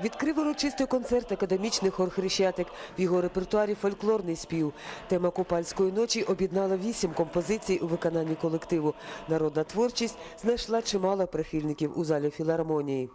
Відкрив урочистий концерт академічний хор Хрещатик. В його репертуарі фольклорний спів. Тема Купальської ночі об'єднала вісім композицій у виконанні колективу. Народна творчість знайшла чимало прихильників у залі філармонії.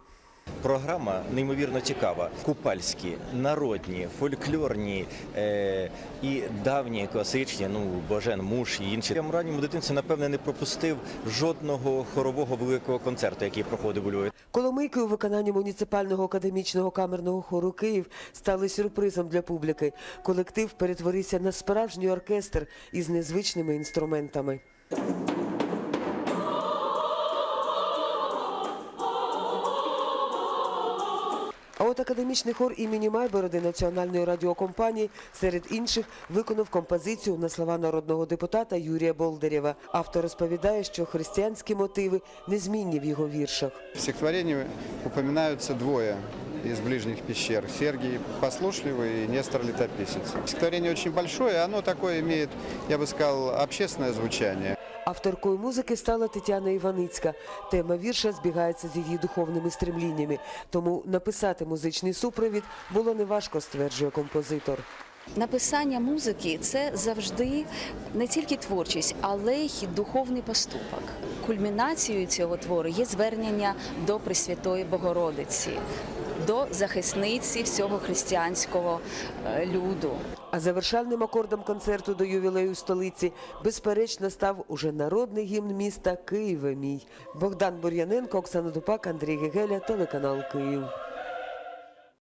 Програма неймовірно цікава. Купальські, народні, фольклорні е, і давні, класичні, ну Божен Муш і інші. Я в ранньому дитинстві, напевне, не пропустив жодного хорового великого концерту, який проходив у Львові. Коломийки у виконанні муніципального академічного камерного хору Київ стали сюрпризом для публіки. Колектив перетворився на справжній оркестр із незвичними інструментами. Академічний хор імені Майбороди Національної радіокомпанії серед інших виконав композицію на слова народного депутата Юрія Болдерєва. Автор розповідає, що християнські мотиви незмінні в його віршах. В стихотворении упоминаются двое из ближних пещер. Сергий Послушливый и Нестор Летописец. Стихотворение очень большое, оно такое имеет, я бы сказал, общественное звучание. Авторкою музики стала Тетяна Іваницька. Тема вірша збігається з її духовними стремліннями, тому написати музичний супровід було неважко, стверджує композитор. Написання музики це завжди не тільки творчість, але й духовний поступок. Кульмінацією цього твору є звернення до Пресвятої Богородиці, до захисниці всього християнського е, люду. А завершальним акордом концерту до ювілею столиці безперечно став уже народний гімн міста Києве мій. Богдан Бур'яненко, Оксана Дупак, Андрій Гегеля, телеканал Київ.